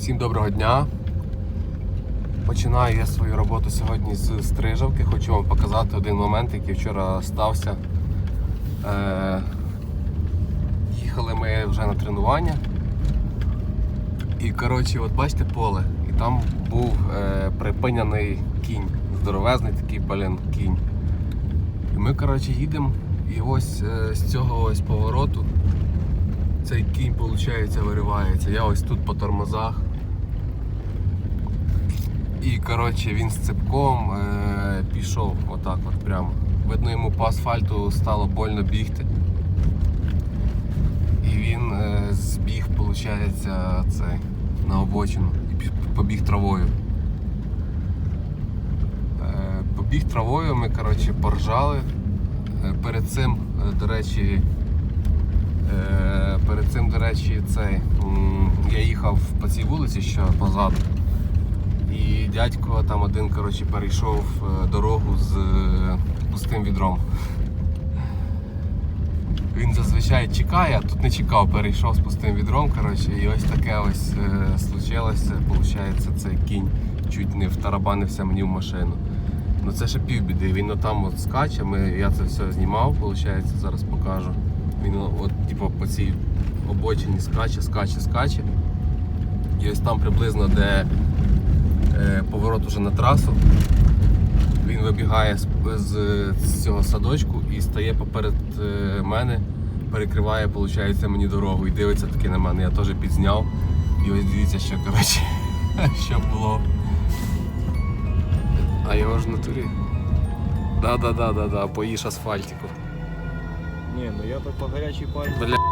Всім доброго дня. Починаю я свою роботу сьогодні з стрижавки. Хочу вам показати один момент, який вчора стався. Е, їхали ми вже на тренування. І коротше, от бачите поле, і там був е, припиняний кінь. Здоровезний такий, блін, кінь. І ми, коротше, їдемо, і ось е, з цього ось повороту цей кінь, виходить, виривається. Я ось тут по тормозах. І коротше він з цепком е, пішов отак от прямо. Видно, йому по асфальту стало больно бігти. І він е, збіг, виходить, цей, на обочину і побіг травою. Е, побіг травою, ми коротше, поржали. Е, перед цим, е, до речі, Е, Перед цим, до речі, цей, я їхав по цій вулиці що позаду. І дядько там один коротше, перейшов е, дорогу з е, пустим відром. Він зазвичай чекає, а тут не чекав, перейшов з пустим відром. Коротше, і ось таке ось е, случилося. Получається, цей кінь чуть не втарабанився мені в машину. Ну це ще півбіди. Він отам от скаче, ми, я це все знімав, виходить, зараз покажу. Він от, типу, по цій обочині скаче, скаче, скаче. І ось там приблизно, де поворот уже на трасу, він вибігає з, з, з цього садочку і стає поперед е, мене, перекриває, виходить, мені дорогу і дивиться таки на мене. Я теж підзняв. І ось дивіться, що коротше, що було. А його ж в натурі. Да-да-да-да-да, поїж асфальтику. Не, ну я то по горячей пальце. Бля.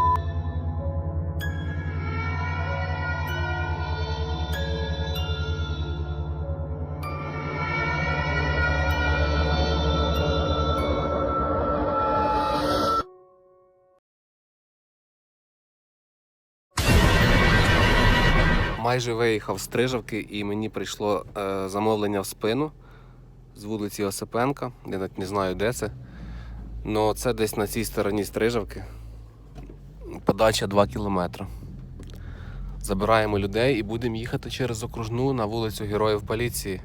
Майже виїхав з Стрижавки і мені прийшло е, замовлення в спину з вулиці Осипенка. Я навіть не знаю, де це. Ну, це десь на цій стороні Стрижавки. Подача 2 кілометри. Забираємо людей і будемо їхати через окружну на вулицю Героїв поліції.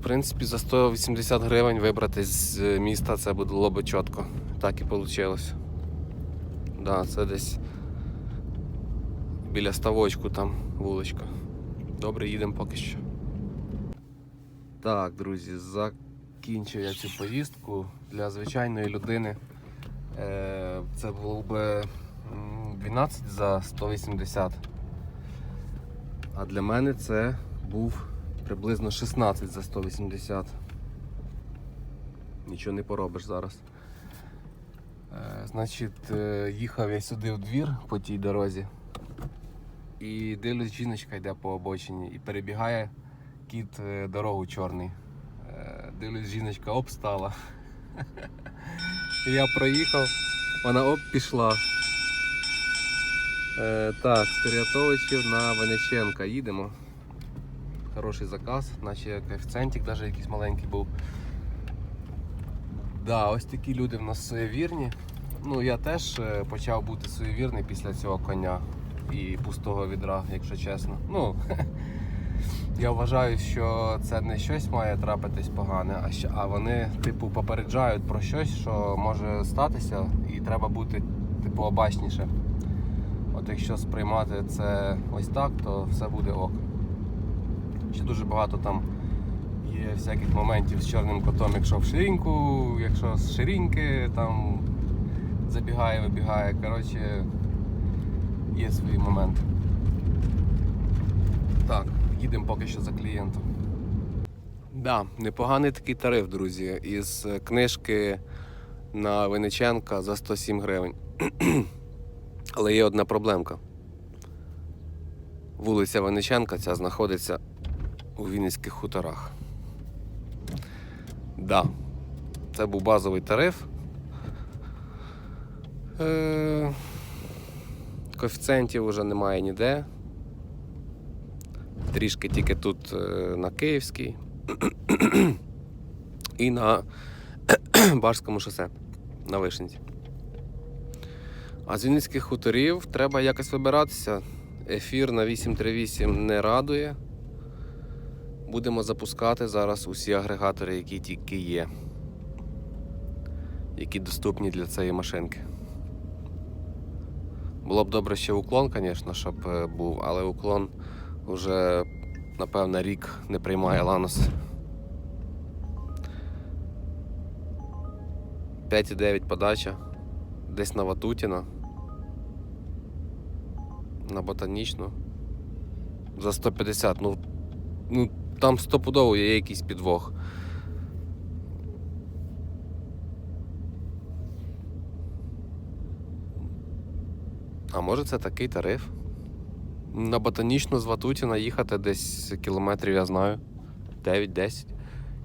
В принципі, за 180 гривень вибратись з міста це було би чітко. Так і вийшло. Да, це десь біля ставочку там вуличка. Добре, їдемо поки що. Так, друзі, закінчив я цю поїздку для звичайної людини. Е, Це було би 12 за 180. А для мене це був приблизно 16 за 180. Нічого не поробиш зараз. Е, Значить, е, їхав я сюди в двір по тій дорозі. І дивлюсь, жіночка йде по обочині і перебігає кіт е, дорогу чорний. Е, Дивлюсь, жіночка оп стала. Я проїхав, вона оп пішла. Е, так, з Кирятовичів на Венеченка їдемо. Хороший заказ, наче коефіцієнтик навіть якийсь маленький був. Да, ось такі люди в нас суєвірні. Ну, я теж почав бути суєвірний після цього коня і пустого відра, якщо чесно. Ну, я вважаю, що це не щось має трапитись погане, а, щ- а вони, типу, попереджають про щось, що може статися, і треба бути, типу, обачніше. От якщо сприймати це ось так, то все буде ок. Ще дуже багато там є всяких моментів з чорним котом, якщо в ширинку, якщо з ширинки там забігає, вибігає. Коротше, є свої моменти. Так, їдемо поки що за клієнтом. Да, непоганий такий тариф, друзі. Із книжки на Винниченка за 107 гривень. Але є одна проблемка. Вулиця Винниченка ця знаходиться у Вінницьких хуторах. Да, це був базовий тариф. Е, коефіцієнтів вже немає ніде. Трішки тільки тут е, на Київській і на Башському шосе на Вишенці. А з Вінницьких хуторів треба якось вибиратися. Ефір на 838 не радує. Будемо запускати зараз усі агрегатори, які тільки є, які доступні для цієї машинки. Було б добре ще уклон, звісно, щоб е, був, але уклон вже, напевно, рік не приймає Ланос. 5,9 подача. Десь на Ватутіна. На ботанічну. За 150. Ну, ну там стопудово є якийсь підвох. А може це такий тариф? На ботанічну з Ватутіна їхати десь кілометрів, я знаю. 9-10.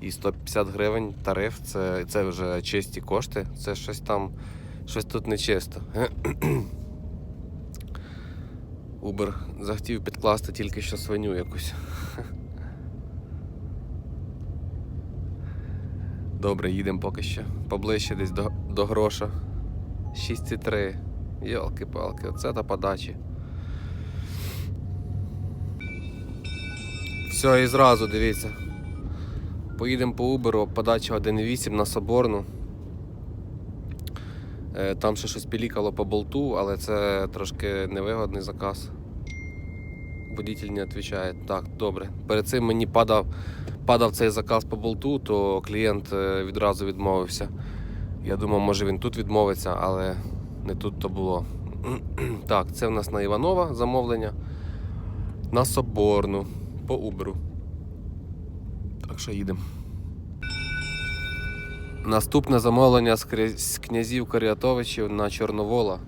І 150 гривень тариф це, це вже чисті кошти. Це щось там, щось тут нечисто. Uber захотів підкласти тільки що свиню якусь. Добре, їдемо поки що. Поближче десь до, до гроша. 6,3. Йолки-палки, оце та подачі. Все, і зразу дивіться. Поїдемо по Uber, подача 1.8 на Соборну. Е, Там ще щось пілікало по болту, але це трошки невигодний заказ. Водитель не відповідає. Так, добре. Перед цим мені падав, падав цей заказ по болту, то клієнт е, відразу відмовився. Я думав, може він тут відмовиться, але не тут то було. Так, це в нас на Іванова замовлення. На Соборну по Uber. Так що їдемо. Наступне замовлення з, князів Корятовичів на Чорновола.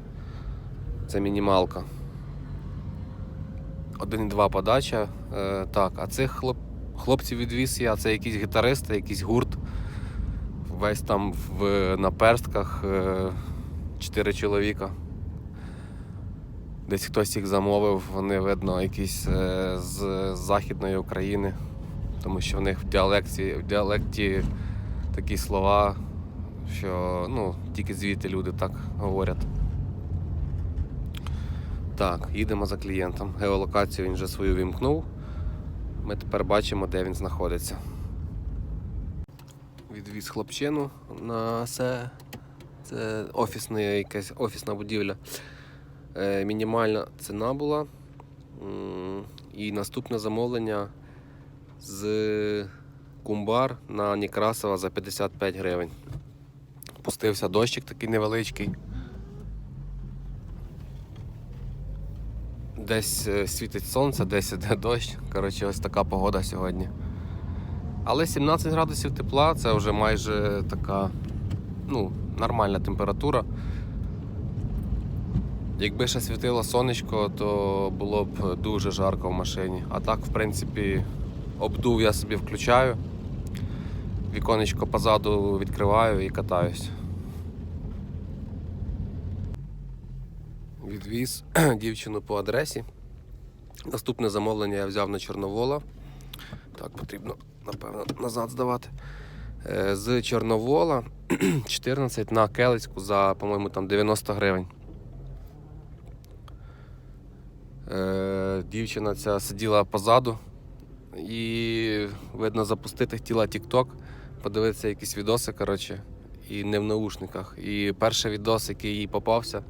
Це мінімалка. 1,2 подача. Е, так, а цих хлоп... хлопців відвіз я, це якісь гітаристи, якийсь гурт. Весь там в наперстках. Е, 4 чоловіка. Десь хтось їх замовив, вони видно якісь е, з, Західної України, тому що в них в діалекті, в діалекті такі слова, що ну, тільки звідти люди так говорять. Так, їдемо за клієнтом. Геолокацію він вже свою вімкнув. Ми тепер бачимо, де він знаходиться. Відвіз хлопчину на це. Це офісна якась офісна будівля. Е, мінімальна ціна була. І наступне замовлення з Кумбар на Некрасова за 55 гривень. Пустився дощик такий невеличкий. Десь е, світить сонце, десь іде дощ. Коротше, ось така погода сьогодні. Але 17 градусів тепла це вже майже така ну, нормальна температура. Якби ще світило сонечко, то було б дуже жарко в машині. А так, в принципі, обдув я собі включаю, віконечко позаду відкриваю і катаюсь. Відвіз дівчину по адресі. Наступне замовлення я взяв на Чорновола. Так, потрібно, напевно, назад здавати. Е, З Чорновола 14 на Келицьку за, по-моєму, там 90 гривень. Е, Дівчина ця сиділа позаду і, видно, запустити хотіла TikTok, подивитися якісь відоси, коротше, і не в наушниках. І перший відос, який їй попався,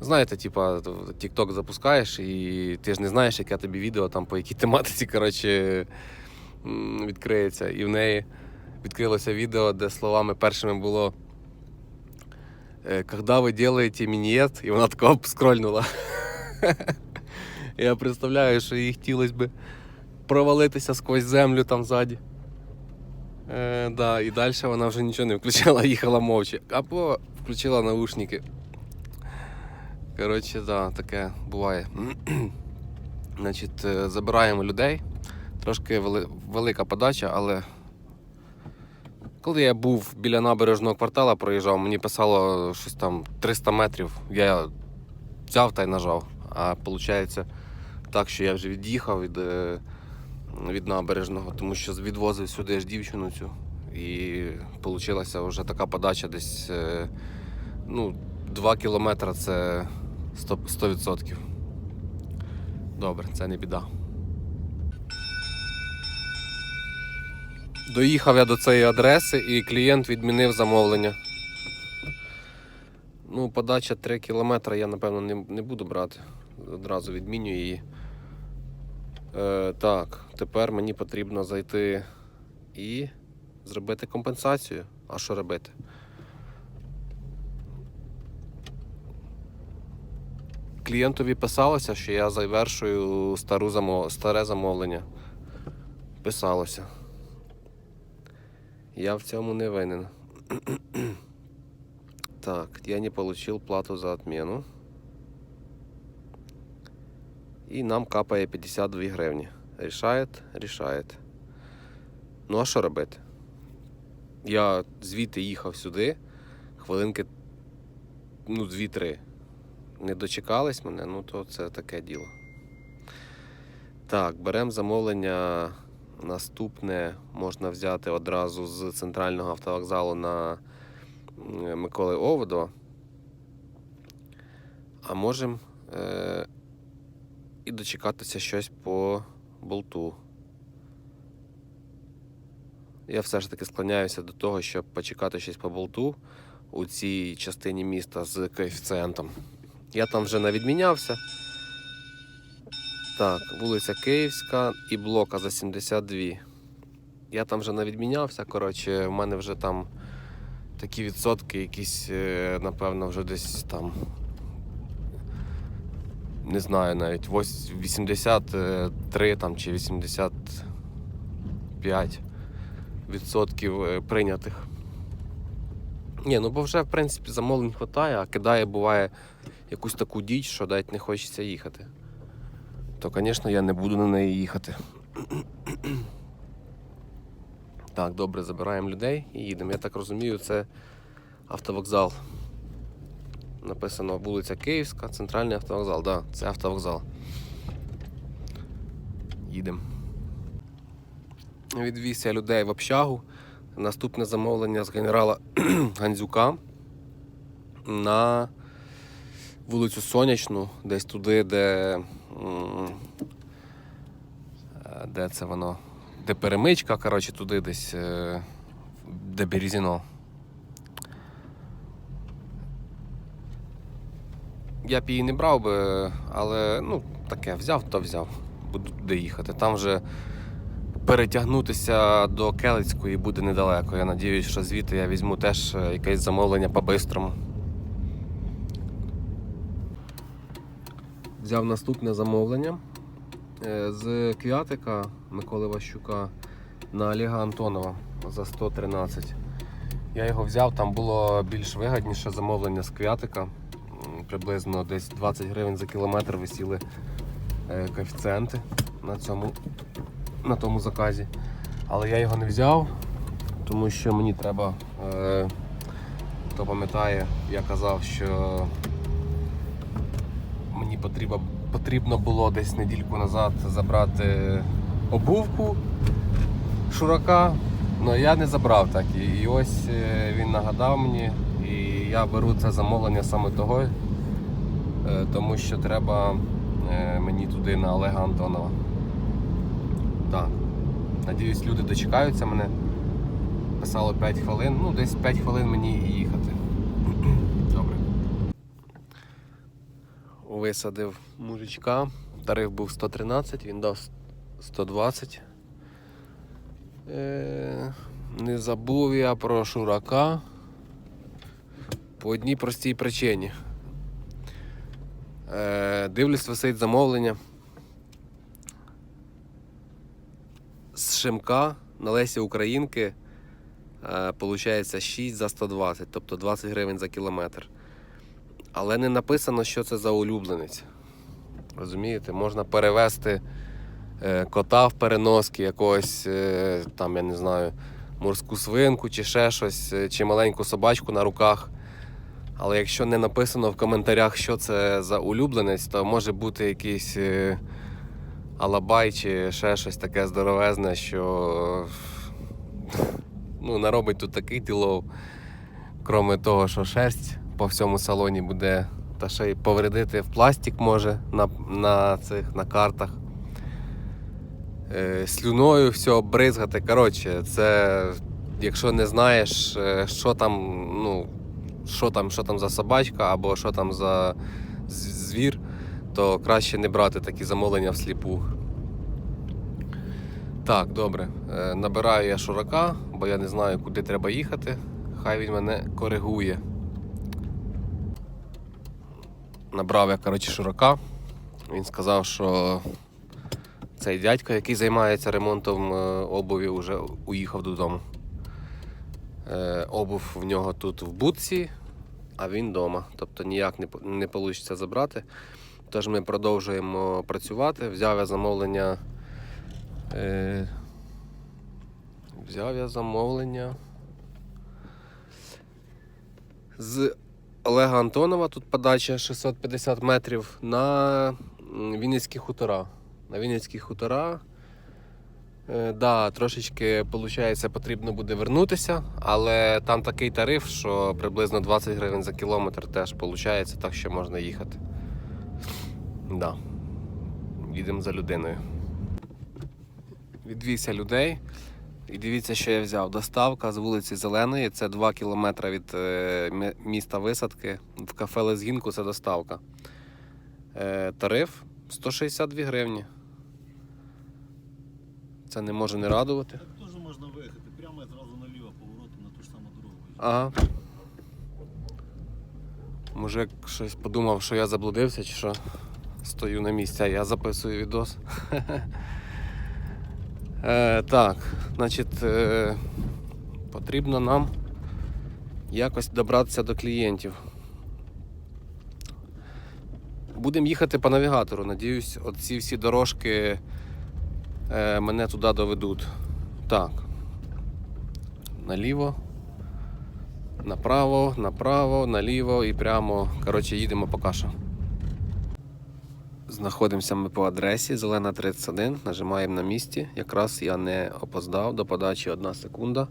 знаєте, типа, TikTok запускаєш, і ти ж не знаєш, яке тобі відео там по якій тематиці, коротше, відкриється. І в неї відкрилося відео, де словами першими було. «Е, Когда ви делаете мінієт, і вона тако скрольнула. Я представляю, що їй хотілося б провалитися сквозь землю там ззаді. Е, да, і далі вона вже нічого не включала, їхала мовчи. Або включила наушники. Коротше, да, таке буває. Значить, е, забираємо людей. Трошки вели- велика подача, але коли я був біля набережного квартала, проїжджав, мені писало щось там 300 метрів. Я взяв та й нажав. А виходить так, що я вже від'їхав від, е, від набережного, тому що відвозив сюди ж дівчину цю. І вийшла вже така подача десь е, ну, 2 кілометри це 100%. 100%. Добре, це не біда. Доїхав я до цієї адреси і клієнт відмінив замовлення. Ну, подача 3 кілометри я, напевно, не, не буду брати. Одразу відмінюю її. Е, так, тепер мені потрібно зайти і зробити компенсацію. А що робити? Клієнтові писалося, що я завершую стару замов... старе замовлення. Писалося. Я в цьому не винен. Так, я не получил плату за отмену. І нам капає 52 гривні. Рішает, рішает. Ну а що робити? Я звідти їхав сюди, хвилинки, ну, 2-3. Не дочекались мене, ну то це таке діло. Так, беремо замовлення. Наступне можна взяти одразу з центрального автовокзалу на Миколи Оводова. А можемо е- і дочекатися щось по болту. Я все ж таки склоняюся до того, щоб почекати щось по болту у цій частині міста з коефіцієнтом. Я там вже навідмінявся. Так, вулиця Київська і блока за 72. Я там вже навідмінявся. Коротше, в мене вже там такі відсотки, якісь, е, напевно, вже десь там. Не знаю навіть, 83 там, чи 85 відсотків е, прийнятих. Ні, ну бо вже в принципі замовлень вистачає, а кидає буває якусь таку діч, що навіть не хочеться їхати. То, звісно, я не буду на неї їхати. Так, добре, забираємо людей і їдемо. Я так розумію, це автовокзал. Написано вулиця Київська, центральний автовокзал. Так, да, це автовокзал. Їдемо. Відвіз я людей в общагу. Наступне замовлення з генерала Гандзюка на вулицю Сонячну, десь туди, де. Е, Де це воно? Де перемичка, коротше, туди десь, е, де Березіно. Я б її не брав би, але ну, таке взяв, то взяв. Буду туди їхати. Там вже перетягнутися до Келицької буде недалеко. Я надіюсь, що звідти я візьму теж е, якесь замовлення по-бистрому. Взяв наступне замовлення е, з Квятика Миколи Ващука на Олега Антонова за 113. Я його взяв, там було більш вигідніше замовлення з Квятика. Приблизно десь 20 гривень за кілометр висіли е, коефіцієнти на цьому на тому заказі. Але я його не взяв, тому що мені треба, е, хто пам'ятає, я казав, що потрібно, потрібно було десь недільку назад забрати обувку шурака, але я не забрав так. І, ось е, він нагадав мені, і я беру це замовлення саме того, е, тому що треба е, мені туди на Олега Антонова. Так. Надіюсь, люди дочекаються мене. Писало 5 хвилин, ну десь 5 хвилин мені і їхати. Добре. Висадив мужичка. Тариф був 113, він дав 120. Е, не забув я про Шурака. По одній простій причині. Е, дивлюсь, висить замовлення. з Шимка на Лесі Українки е, получається 6 за 120, тобто 20 гривень за кілометр. Але не написано, що це за улюбленець. Розумієте, можна перевезти е, кота в переноски, якогось е, там, я не знаю, морську свинку чи ще щось, е, чи маленьку собачку на руках. Але якщо не написано в коментарях, що це за улюбленець, то може бути якийсь. алабай чи ще щось таке здоровезне, що ну, наробить тут такий ділов, кроме того, що шерсть по всьому салоні буде, та ще й повредити в пластик може на, на цих на картах. Е, слюною все обризгати. Коротше, це якщо не знаєш, е, що там, ну, що там, що там за собачка або що там за звір, то краще не брати такі замовлення всліпу. Так, добре. Е, Набираю я шурака, бо я не знаю, куди треба їхати. Хай він мене коригує. Набрав я, коротше, шурака. Він сказав, що цей дядько, який займається ремонтом е, обуві, вже уїхав додому. Е, Обув в нього тут в будці, а він вдома. Тобто ніяк не, не вийде забрати. Тож ми продовжуємо працювати. Взяв я замовлення. Е, взяв я замовлення. З Олега Антонова тут подача 650 метрів на Вінницькі хутора. На Вінницькі хутора. Е, да, трошечки виходить, потрібно буде вернутися, але там такий тариф, що приблизно 20 гривень за кілометр теж виходить, так що можна їхати. Да. Їдемо за людиною. Відвівся людей. І дивіться, що я взяв. Доставка з вулиці Зеленої. Це 2 кілометри від е, міста висадки. В кафе Лезгінку це доставка. Е, тариф 162 гривні. Це не може не радувати. Так теж можна виїхати. Прямо і зразу наліво поворотом на ту ж саму дорогу. Ага. Мужик щось подумав, що я заблудився чи що. Стою на місці, а я записую відос. Е, так, значить, е, потрібно нам якось добратися до клієнтів. Будемо їхати по навігатору. Надіюсь, оці всі дорожки е, мене туди доведуть. Так. Наліво. Направо, направо, наліво і прямо. Коротше, їдемо поки що. Знаходимося ми по адресі Зелена 31. Нажимаємо на місці. Якраз я не опоздав до подачі одна секунда.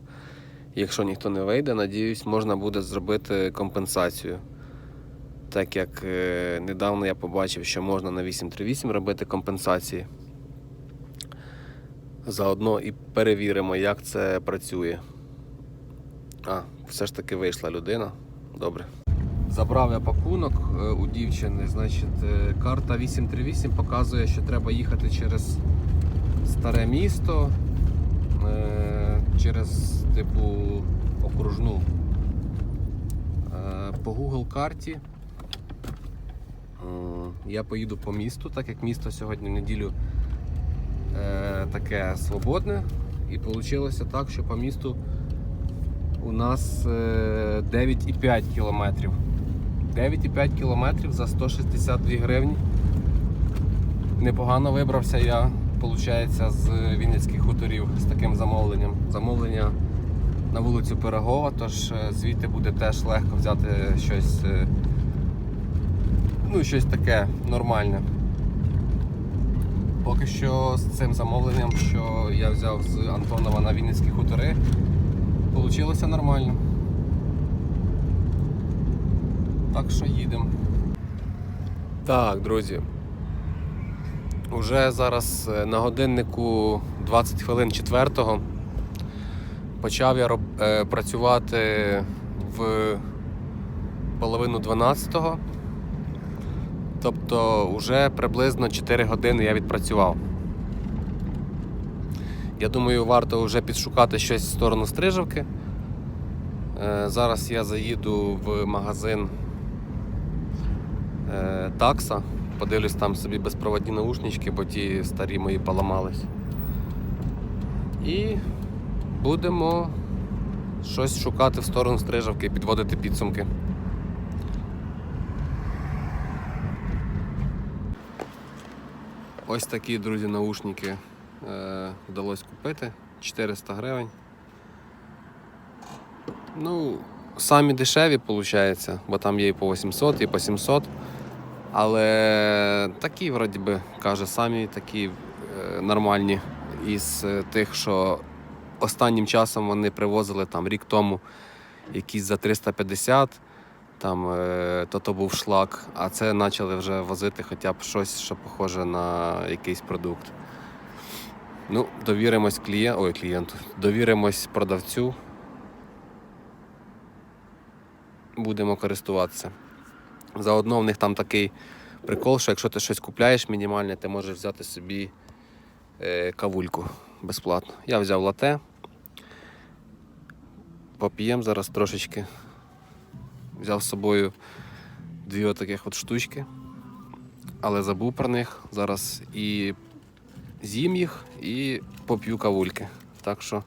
Якщо ніхто не вийде, надіюсь, можна буде зробити компенсацію. Так як е, недавно я побачив, що можна на 838 робити компенсації. Заодно і перевіримо, як це працює. А, все ж таки вийшла людина. Добре. Забрав я пакунок е, у дівчини. Значить, е, карта 838 показує, що треба їхати через старе місто, е, через типу окружну. По Google карті я поїду по місту, так як місто сьогодні в неділю таке свободне. І вийшло так, що по місту у нас е, 9,5 кілометрів. 9,5 кілометрів за 162 гривні. Непогано вибрався я, виходить, з Вінницьких хуторів з таким замовленням. Замовлення на вулицю Пирогова, тож е, звідти буде теж легко взяти щось, е, ну, щось таке нормальне. Поки що з цим замовленням, що я взяв з Антонова на Вінницькі хутори, Получилося нормально. Так що їдемо. Так, друзі. Уже зараз е, на годиннику 20 хвилин четвертого. Почав я е, працювати в половину 12-го. Тобто вже приблизно 4 години я відпрацював. Я думаю, варто вже підшукати щось в сторону Стрижівки. Е, Зараз я заїду в магазин е, Такса. Подивлюсь там собі безпроводні наушнички, бо ті старі мої поламались. І будемо щось шукати в сторону Стрижівки і підводити підсумки. Ось такі, друзі, наушники е, вдалося купити 400 гривень. Ну, самі дешеві, виходить, бо там є і по 800, і по 700. Але такі, вроді би, каже, самі такі е, нормальні із е, тих, що останнім часом вони привозили там рік тому якісь за 350, Там е, то то був шлак, а це почали вже возити хоча б щось, що похоже на якийсь продукт. Ну, довіримось клієнту, ой, клієнту, довіримось продавцю. Будемо користуватися. Заодно в них там такий прикол, що якщо ти щось купляєш мінімальне, ти можеш взяти собі е, кавульку безплатно. Я взяв лате. Поп'ємо зараз трошечки. Взяв з собою дві отаких от штучки, але забув про них. Зараз і з'їм їх, і поп'ю кавульки. Так що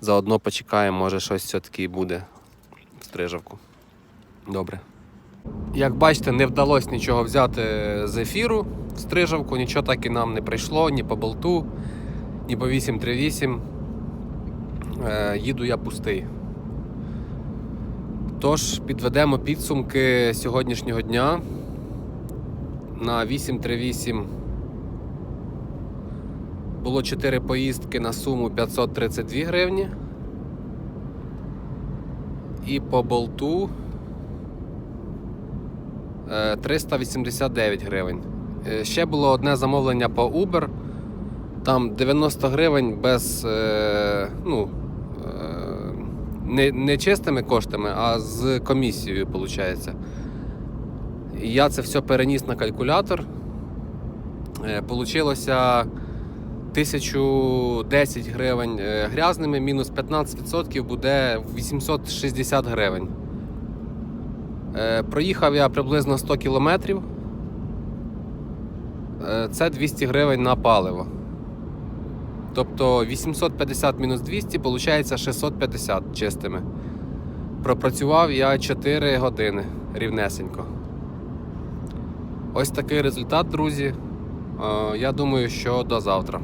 заодно почекаємо, може щось все-таки буде в стрижавку. Добре. Як бачите, не вдалося нічого взяти з ефіру в стрижавку, нічого так і нам не прийшло, ні по болту, ні по 838. Е, їду я пустий. Тож підведемо підсумки сьогоднішнього дня. На 838 було 4 поїздки на суму 532 гривні. І по болту 389 гривень. Е, Ще було одне замовлення по Uber. Там 90 гривень без е, ну, е, не, не чистими коштами, а з комісією, виходить. Я це все переніс на калькулятор. Е, Получилося 1010 гривень е, грязними, мінус 15% буде 860 гривень. Е, Проїхав я приблизно 100 кілометрів. Е, Це 200 гривень на паливо. Тобто 850 мінус 200, виходить 650 чистими. Пропрацював я 4 години рівнесенько. Ось такий результат, друзі. Е, Я думаю, що до завтра.